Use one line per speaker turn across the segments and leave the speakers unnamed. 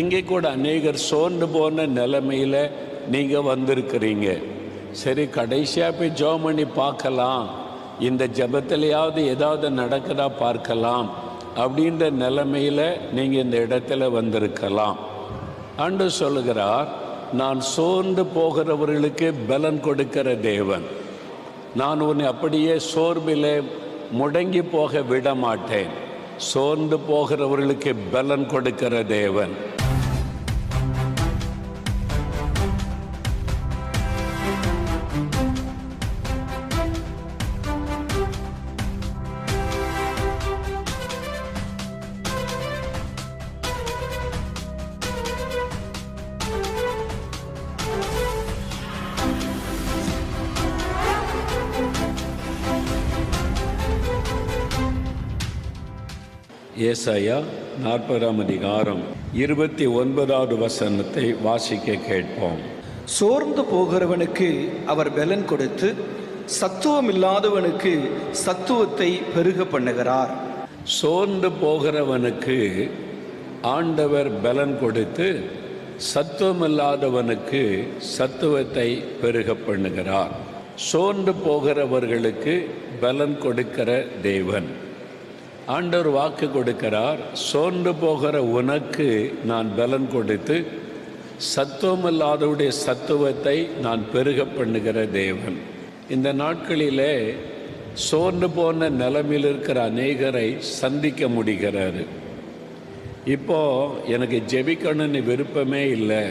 இங்கே கூட அநேகர் சோர்ந்து போன நிலைமையில் நீங்கள் வந்திருக்கிறீங்க சரி கடைசியாக போய் ஜோ பண்ணி பார்க்கலாம் இந்த ஜபத்திலையாவது ஏதாவது நடக்குதா பார்க்கலாம் அப்படின்ற நிலைமையில் நீங்கள் இந்த இடத்துல வந்திருக்கலாம் அன்று சொல்லுகிறார் நான் சோர்ந்து போகிறவர்களுக்கு பலன் கொடுக்கிற தேவன் நான் உன்னை அப்படியே சோர்விலே முடங்கி போக விட மாட்டேன் சோர்ந்து போகிறவர்களுக்கு பலன் கொடுக்கிற தேவன் ஏசாயா நாற்பதாம் அதிகாரம் இருபத்தி ஒன்பதாவது வசனத்தை வாசிக்க கேட்போம் சோர்ந்து போகிறவனுக்கு அவர் பலன் கொடுத்து சத்துவம் இல்லாதவனுக்கு சத்துவத்தை பெருக பண்ணுகிறார் சோர்ந்து போகிறவனுக்கு ஆண்டவர் பலன் கொடுத்து சத்துவமில்லாதவனுக்கு சத்துவத்தை பெருக பண்ணுகிறார் சோர்ந்து போகிறவர்களுக்கு பலன் கொடுக்கிற தேவன் ஆண்டவர் வாக்கு கொடுக்கிறார் சோர்ந்து போகிற உனக்கு நான் பலன் கொடுத்து சத்துவமில்லாதவுடைய சத்துவத்தை நான் பெருக பண்ணுகிற தேவன் இந்த நாட்களிலே சோர்ந்து போன நிலமில் இருக்கிற அநேகரை சந்திக்க முடிகிறாரு இப்போ எனக்கு ஜெபிக்கணும்னு விருப்பமே இல்லை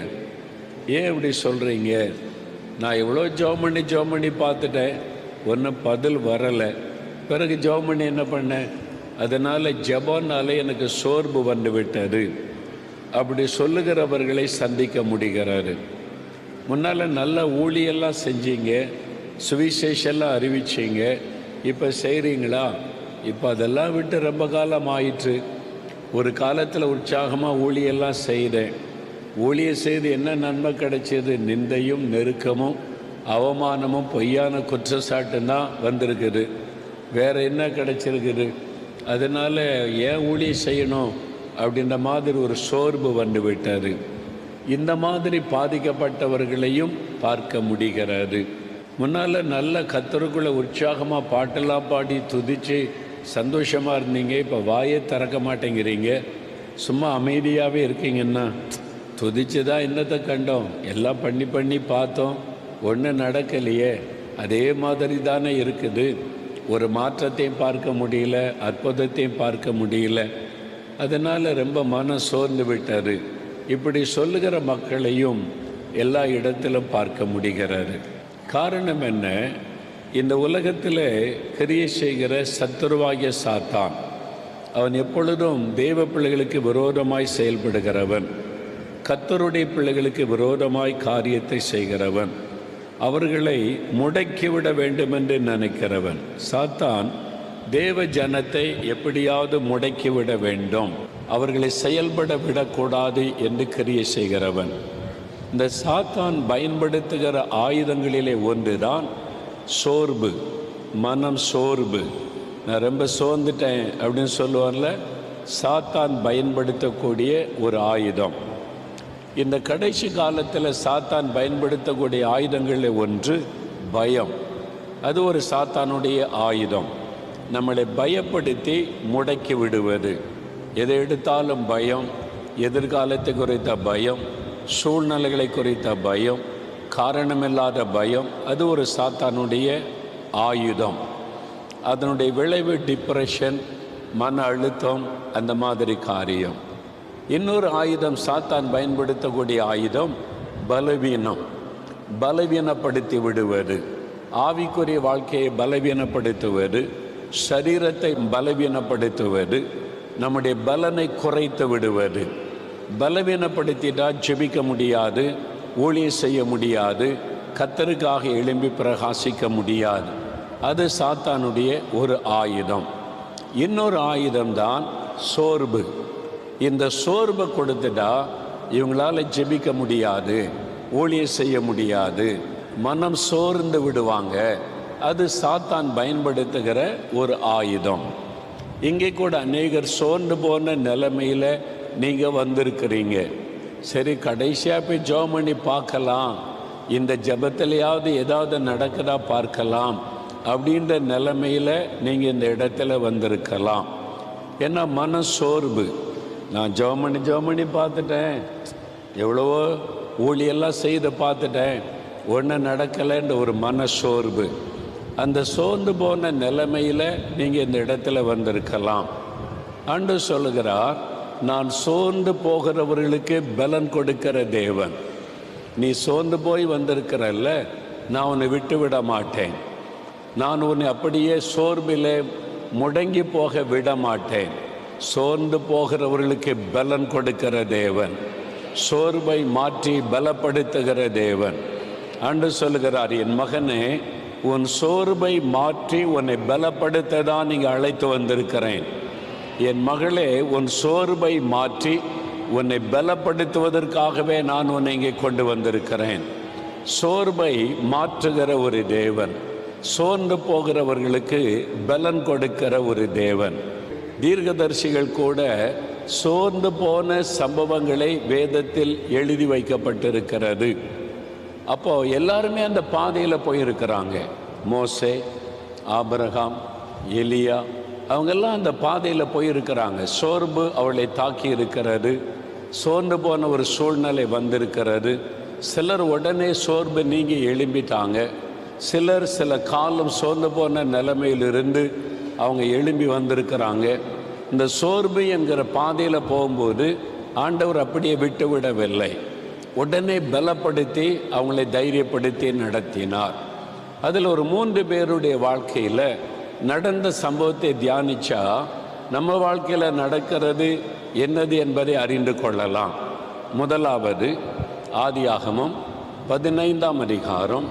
ஏன் இப்படி சொல்கிறீங்க நான் எவ்வளோ ஜோம் பண்ணி ஜோம் பண்ணி பார்த்துட்டேன் ஒன்றும் பதில் வரலை பிறகு ஜோம் பண்ணி என்ன பண்ணேன் அதனால் ஜபானாலே எனக்கு சோர்வு வந்து விட்டது அப்படி சொல்லுகிறவர்களை சந்திக்க முடிகிறாரு முன்னால் நல்ல ஊழியெல்லாம் செஞ்சீங்க சுவிசேஷெல்லாம் அறிவிச்சிங்க இப்போ செய்கிறீங்களா இப்போ அதெல்லாம் விட்டு ரொம்ப காலம் ஆயிற்று ஒரு காலத்தில் உற்சாகமாக ஊழியெல்லாம் செய்தேன் ஊழிய செய்து என்ன நன்மை கிடைச்சது நிந்தையும் நெருக்கமும் அவமானமும் பொய்யான குற்றச்சாட்டு தான் வந்திருக்குது வேறு என்ன கிடைச்சிருக்குது அதனால் ஏன் ஊழிய செய்யணும் அப்படின்ற மாதிரி ஒரு சோர்வு வந்து விட்டார் இந்த மாதிரி பாதிக்கப்பட்டவர்களையும் பார்க்க முடிகிறாரு முன்னால் நல்ல கத்தருக்குள்ளே உற்சாகமாக பாட்டெல்லாம் பாடி துதித்து சந்தோஷமாக இருந்தீங்க இப்போ வாயே திறக்க மாட்டேங்கிறீங்க சும்மா அமைதியாகவே இருக்கீங்கன்னா துதிச்சு தான் என்னத்தை கண்டோம் எல்லாம் பண்ணி பண்ணி பார்த்தோம் ஒன்றும் நடக்கலையே அதே மாதிரி தானே இருக்குது ஒரு மாற்றத்தையும் பார்க்க முடியல அற்புதத்தையும் பார்க்க முடியல அதனால் ரொம்ப மனம் சோர்ந்து விட்டார் இப்படி சொல்லுகிற மக்களையும் எல்லா இடத்திலும் பார்க்க முடிகிறாரு காரணம் என்ன இந்த உலகத்தில் கிரிய செய்கிற சத்துருவாகிய சாத்தான் அவன் எப்பொழுதும் தேவ பிள்ளைகளுக்கு விரோதமாய் செயல்படுகிறவன் கத்தருடைய பிள்ளைகளுக்கு விரோதமாய் காரியத்தை செய்கிறவன் அவர்களை முடக்கிவிட வேண்டும் என்று நினைக்கிறவன் சாத்தான் தேவ ஜனத்தை எப்படியாவது முடக்கிவிட வேண்டும் அவர்களை செயல்பட விடக்கூடாது என்று கிரியை செய்கிறவன் இந்த சாத்தான் பயன்படுத்துகிற ஆயுதங்களிலே ஒன்றுதான் சோர்வு மனம் சோர்வு நான் ரொம்ப சோர்ந்துட்டேன் அப்படின்னு சொல்லுவார்ல சாத்தான் பயன்படுத்தக்கூடிய ஒரு ஆயுதம் இந்த கடைசி காலத்தில் சாத்தான் பயன்படுத்தக்கூடிய ஆயுதங்களில் ஒன்று பயம் அது ஒரு சாத்தானுடைய ஆயுதம் நம்மளை பயப்படுத்தி முடக்கி விடுவது எதை எடுத்தாலும் பயம் எதிர்காலத்தை குறித்த பயம் சூழ்நிலைகளை குறித்த பயம் காரணமில்லாத பயம் அது ஒரு சாத்தானுடைய ஆயுதம் அதனுடைய விளைவு டிப்ரெஷன் மன அழுத்தம் அந்த மாதிரி காரியம் இன்னொரு ஆயுதம் சாத்தான் பயன்படுத்தக்கூடிய ஆயுதம் பலவீனம் பலவீனப்படுத்தி விடுவது ஆவிக்குரிய வாழ்க்கையை பலவீனப்படுத்துவது சரீரத்தை பலவீனப்படுத்துவது நம்முடைய பலனை குறைத்து விடுவது பலவீனப்படுத்திட்டால் ஜெபிக்க முடியாது ஊழிய செய்ய முடியாது கத்தருக்காக எழும்பி பிரகாசிக்க முடியாது அது சாத்தானுடைய ஒரு ஆயுதம் இன்னொரு ஆயுதம்தான் சோர்வு இந்த சோர்வை கொடுத்துட்டா இவங்களால் ஜெபிக்க முடியாது ஊழிய செய்ய முடியாது மனம் சோர்ந்து விடுவாங்க அது சாத்தான் பயன்படுத்துகிற ஒரு ஆயுதம் இங்கே கூட அநேகர் சோர்ந்து போன நிலைமையில் நீங்கள் வந்திருக்கிறீங்க சரி கடைசியாக போய் ஜோ பண்ணி பார்க்கலாம் இந்த ஜபத்திலையாவது ஏதாவது நடக்குதா பார்க்கலாம் அப்படின்ற நிலைமையில் நீங்கள் இந்த இடத்துல வந்திருக்கலாம் ஏன்னா மன சோர்வு நான் ஜெர்மனி ஜெர்மனி பார்த்துட்டேன் எவ்வளவோ ஊழியெல்லாம் செய்து பார்த்துட்டேன் ஒன்றும் நடக்கலைன்ற ஒரு மன சோர்வு அந்த சோர்ந்து போன நிலைமையில் நீங்கள் இந்த இடத்துல வந்திருக்கலாம் அன்று சொல்லுகிறார் நான் சோர்ந்து போகிறவர்களுக்கு பலன் கொடுக்கிற தேவன் நீ சோர்ந்து போய் வந்திருக்கிறல்ல நான் உன்னை விட்டு விட மாட்டேன் நான் உன்னை அப்படியே சோர்வில் முடங்கி போக விட மாட்டேன் சோர்ந்து போகிறவர்களுக்கு பலன் கொடுக்கிற தேவன் சோர்வை மாற்றி பலப்படுத்துகிற தேவன் அன்று சொல்கிறார் என் மகனே உன் சோர்வை மாற்றி உன்னை பலப்படுத்த தான் நீங்கள் அழைத்து வந்திருக்கிறேன் என் மகளே உன் சோர்வை மாற்றி உன்னை பலப்படுத்துவதற்காகவே நான் உன்னை இங்கே கொண்டு வந்திருக்கிறேன் சோர்வை மாற்றுகிற ஒரு தேவன் சோர்ந்து போகிறவர்களுக்கு பலன் கொடுக்கிற ஒரு தேவன் தீர்க்கதரிசிகள் கூட சோர்ந்து போன சம்பவங்களை வேதத்தில் எழுதி வைக்கப்பட்டிருக்கிறது அப்போது எல்லாருமே அந்த பாதையில் போயிருக்கிறாங்க மோசே ஆபரகாம் எலியா அவங்கெல்லாம் அந்த பாதையில் போயிருக்கிறாங்க சோர்வு அவளை தாக்கி இருக்கிறது சோர்ந்து போன ஒரு சூழ்நிலை வந்திருக்கிறது சிலர் உடனே சோர்வு நீங்கி எழும்பிட்டாங்க சிலர் சில காலம் சோர்ந்து போன நிலைமையிலிருந்து அவங்க எழும்பி வந்திருக்கிறாங்க இந்த சோர்வு என்கிற பாதையில் போகும்போது ஆண்டவர் அப்படியே விட்டு விடவில்லை உடனே பலப்படுத்தி அவங்களை தைரியப்படுத்தி நடத்தினார் அதில் ஒரு மூன்று பேருடைய வாழ்க்கையில் நடந்த சம்பவத்தை தியானிச்சா நம்ம வாழ்க்கையில் நடக்கிறது என்னது என்பதை அறிந்து கொள்ளலாம் முதலாவது ஆதியாகமும் பதினைந்தாம் அதிகாரம்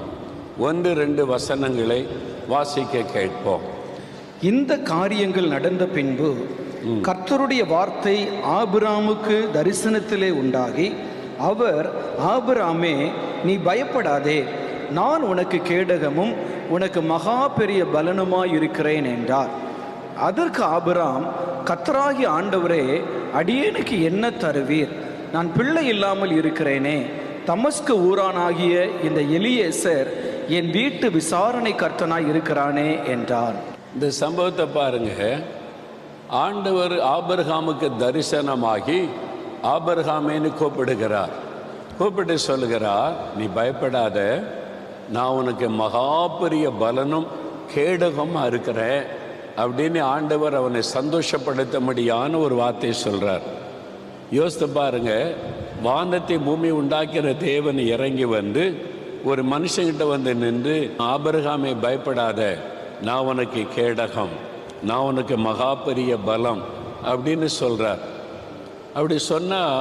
ஒன்று ரெண்டு வசனங்களை வாசிக்க கேட்போம்
இந்த காரியங்கள் நடந்த பின்பு கர்த்தருடைய வார்த்தை ஆபிராமுக்கு தரிசனத்திலே உண்டாகி அவர் ஆபிராமே நீ பயப்படாதே நான் உனக்கு கேடகமும் உனக்கு மகா பெரிய பலனுமாய் இருக்கிறேன் என்றார் அதற்கு ஆபிராம் கத்தராகி ஆண்டவரே அடியேனுக்கு என்ன தருவீர் நான் பிள்ளை இல்லாமல் இருக்கிறேனே தமஸ்கு ஊரானாகிய இந்த எலியேசர் என் வீட்டு விசாரணை கர்த்தனாய் இருக்கிறானே என்றான்
இந்த சம்பவத்தை பாருங்க ஆண்டவர் ஆபர்காமுக்கு தரிசனமாகி ஆபர்ஹாமேன்னு கூப்பிடுகிறார் கூப்பிட்டு சொல்லுகிறார் நீ பயப்படாத நான் உனக்கு மகாபெரிய பலனும் கேடகமாக இருக்கிறேன் அப்படின்னு ஆண்டவர் அவனை சந்தோஷப்படுத்த முடியான ஒரு வார்த்தையை சொல்கிறார் யோசித்து பாருங்க வானத்தை பூமி உண்டாக்கிற தேவன் இறங்கி வந்து ஒரு மனுஷங்கிட்ட வந்து நின்று ஆபர்ஹாமை பயப்படாத நான் உனக்கு கேடகம் நான் உனக்கு மகா பெரிய பலம் அப்படின்னு சொல்கிறார் அப்படி சொன்னால்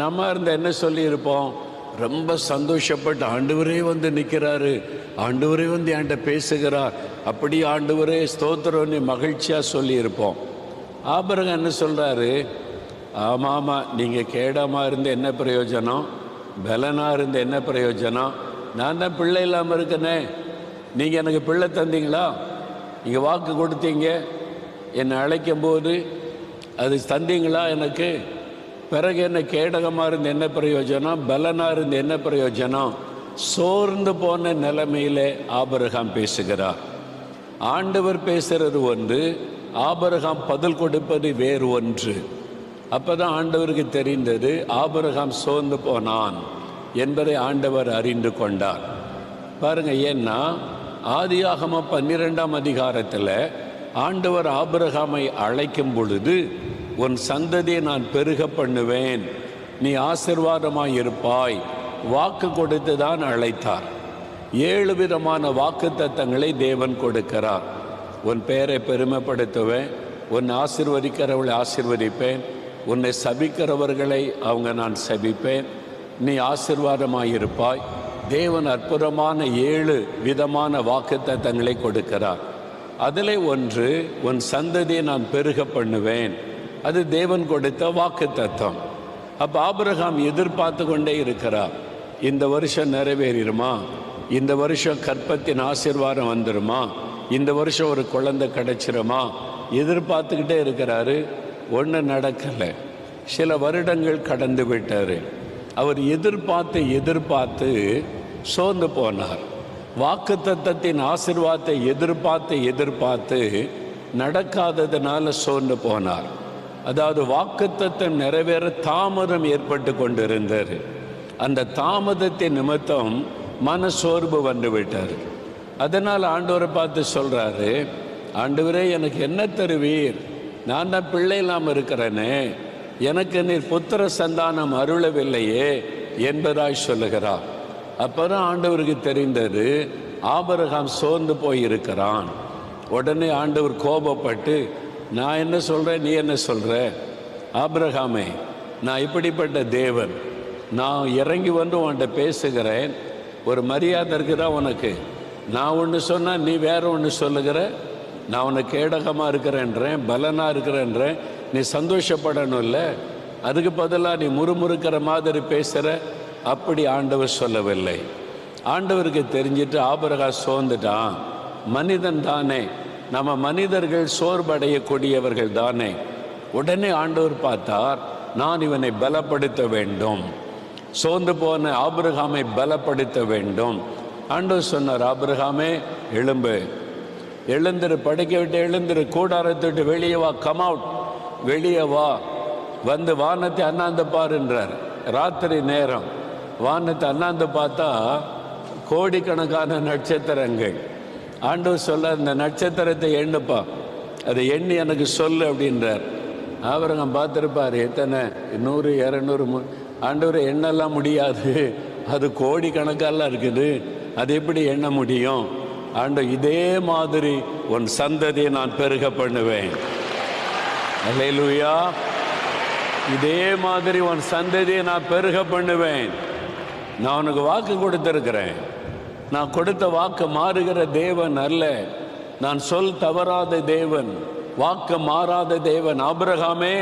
நம்ம இருந்த என்ன சொல்லியிருப்போம் ரொம்ப சந்தோஷப்பட்டு ஆண்டவரே வந்து நிற்கிறாரு ஆண்டவரே வந்து என்கிட்ட பேசுகிறார் அப்படி ஆண்டவரே ஸ்தோத்திரம்னு மகிழ்ச்சியாக சொல்லியிருப்போம் ஆபரகம் என்ன சொல்கிறாரு ஆமாம் ஆமாம் நீங்கள் கேடமாக இருந்து என்ன பிரயோஜனம் பலனாக இருந்து என்ன பிரயோஜனம் நான் தான் பிள்ளை இல்லாமல் இருக்கனே நீங்கள் எனக்கு பிள்ளை தந்தீங்களா நீங்கள் வாக்கு கொடுத்தீங்க என்னை அழைக்கும் போது அது தந்தீங்களா எனக்கு பிறகு என்ன கேடகமாக இருந்து என்ன பிரயோஜனம் பலனாக இருந்து என்ன பிரயோஜனம் சோர்ந்து போன நிலைமையில் ஆபரகம் பேசுகிறார் ஆண்டவர் பேசுகிறது ஒன்று ஆபரகம் பதில் கொடுப்பது வேறு ஒன்று அப்போ தான் ஆண்டவருக்கு தெரிந்தது ஆபரகம் சோர்ந்து போனான் என்பதை ஆண்டவர் அறிந்து கொண்டார் பாருங்கள் ஏன்னா ஆதியாகம பன்னிரெண்டாம் அதிகாரத்தில் ஆண்டவர் ஆபிரகாமை அழைக்கும் பொழுது உன் சந்ததியை நான் பெருக பண்ணுவேன் நீ ஆசிர்வாதமாக இருப்பாய் வாக்கு கொடுத்து தான் அழைத்தார் ஏழு விதமான வாக்கு தத்தங்களை தேவன் கொடுக்கிறார் உன் பெயரை பெருமைப்படுத்துவேன் உன்னை ஆசிர்வதிக்கிறவளை ஆசிர்வதிப்பேன் உன்னை சபிக்கிறவர்களை அவங்க நான் சபிப்பேன் நீ ஆசிர்வாதமாக இருப்பாய் தேவன் அற்புதமான ஏழு விதமான வாக்குத்தத்தங்களை கொடுக்கிறார் அதில் ஒன்று உன் சந்ததியை நான் பெருக பண்ணுவேன் அது தேவன் கொடுத்த வாக்கு அப்போ ஆபிரகாம் எதிர்பார்த்து கொண்டே இருக்கிறார் இந்த வருஷம் நிறைவேறிடுமா இந்த வருஷம் கற்பத்தின் ஆசிர்வாதம் வந்துடுமா இந்த வருஷம் ஒரு குழந்தை கிடச்சிருமா எதிர்பார்த்துக்கிட்டே இருக்கிறாரு ஒன்று நடக்கலை சில வருடங்கள் கடந்து விட்டார் அவர் எதிர்பார்த்து எதிர்பார்த்து சோர்ந்து போனார் வாக்கு தத்தத்தின் ஆசிர்வாதத்தை எதிர்பார்த்து எதிர்பார்த்து நடக்காததுனால சோர்ந்து போனார் அதாவது வாக்குத்தத்தம் நிறைவேற தாமதம் ஏற்பட்டு கொண்டிருந்தார் அந்த தாமதத்தின் நிமித்தம் மன சோர்வு வந்து விட்டார் அதனால் ஆண்டவரை பார்த்து சொல்கிறாரு ஆண்டவரே எனக்கு என்ன தருவீர் நான் தான் பிள்ளை இல்லாமல் இருக்கிறேனே எனக்கு நீர் புத்திர சந்தானம் அருளவில்லையே என்பதாய் சொல்லுகிறார் அப்போ தான் ஆண்டவருக்கு தெரிந்தது ஆபரகாம் சோர்ந்து போயிருக்கிறான் உடனே ஆண்டவர் கோபப்பட்டு நான் என்ன சொல்கிறேன் நீ என்ன சொல்கிற ஆபரகாமே நான் இப்படிப்பட்ட தேவன் நான் இறங்கி வந்து உன்கிட்ட பேசுகிறேன் ஒரு மரியாதை இருக்குதா உனக்கு நான் ஒன்று சொன்னால் நீ வேற ஒன்று சொல்லுகிற நான் உனக்கு கேடகமாக இருக்கிறேன்றேன் பலனாக இருக்கிறேன்றேன் நீ சந்தோஷப்படணும்ல அதுக்கு பதிலாக நீ முறுமுறுக்கிற மாதிரி பேசுகிற அப்படி ஆண்டவர் சொல்லவில்லை ஆண்டவருக்கு தெரிஞ்சிட்டு ஆபரகா சோர்ந்துட்டான் மனிதன் தானே நம்ம மனிதர்கள் சோர்வடையக்கூடியவர்கள் தானே உடனே ஆண்டவர் பார்த்தார் நான் இவனை பலப்படுத்த வேண்டும் சோர்ந்து போன ஆபிரகாமை பலப்படுத்த வேண்டும் ஆண்டவர் சொன்னார் ஆபிரகாமே எழும்பு எழுந்திரு படுக்க விட்டு எழுந்திரு கூடாரத்தை விட்டு வெளியே வா கம் அவுட் வெளியே வா வந்து வானத்தை அண்ணாந்து பாருன்றார் ராத்திரி நேரம் வானத்தை அண்ணாந்து பார்த்தா கோடிக்கணக்கான நட்சத்திரங்கள் ஆண்டு சொல்ல இந்த நட்சத்திரத்தை எண்ணுப்பா அதை எண்ணி எனக்கு சொல்லு அப்படின்றார் அங்கே பார்த்துருப்பார் எத்தனை நூறு இரநூறு மு ஆண்டவர் எண்ணெல்லாம் முடியாது அது கோடி கணக்கெல்லாம் இருக்குது அது எப்படி எண்ண முடியும் ஆண்டு இதே மாதிரி உன் சந்ததியை நான் பெருக பண்ணுவேன் அல்லையா இதே மாதிரி உன் சந்ததியை நான் பெருக பண்ணுவேன் நான் உனக்கு வாக்கு கொடுத்துருக்கிறேன் நான் கொடுத்த வாக்கு மாறுகிற தேவன் அல்ல நான் சொல் தவறாத தேவன் வாக்கு மாறாத தேவன் ஆபிரகாமே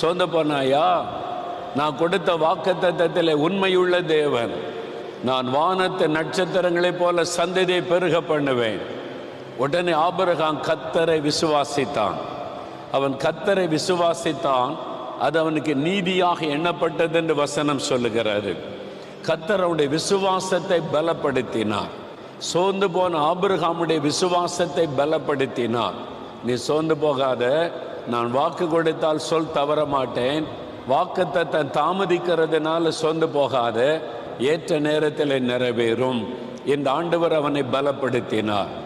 சொந்த பண்ணாயா நான் கொடுத்த வாக்கு தத்தத்தில் உண்மையுள்ள தேவன் நான் வானத்து நட்சத்திரங்களைப் போல சந்ததியை பெருக பண்ணுவேன் உடனே ஆபரகாம் கத்தரை விசுவாசித்தான் அவன் கத்தரை விசுவாசித்தான் அது அவனுக்கு நீதியாக எண்ணப்பட்டது என்று வசனம் சொல்லுகிறாரு கத்தரவுடைய விசுவாசத்தை பலப்படுத்தினார் சோர்ந்து போன ஆபிரகாமுடைய விசுவாசத்தை பலப்படுத்தினார் நீ சோர்ந்து போகாத நான் வாக்கு கொடுத்தால் சொல் தவற மாட்டேன் வாக்குத்தத்தை தாமதிக்கிறதுனால சோர்ந்து போகாத ஏற்ற நேரத்தில் நிறைவேறும் இந்த ஆண்டவர் அவனை பலப்படுத்தினார்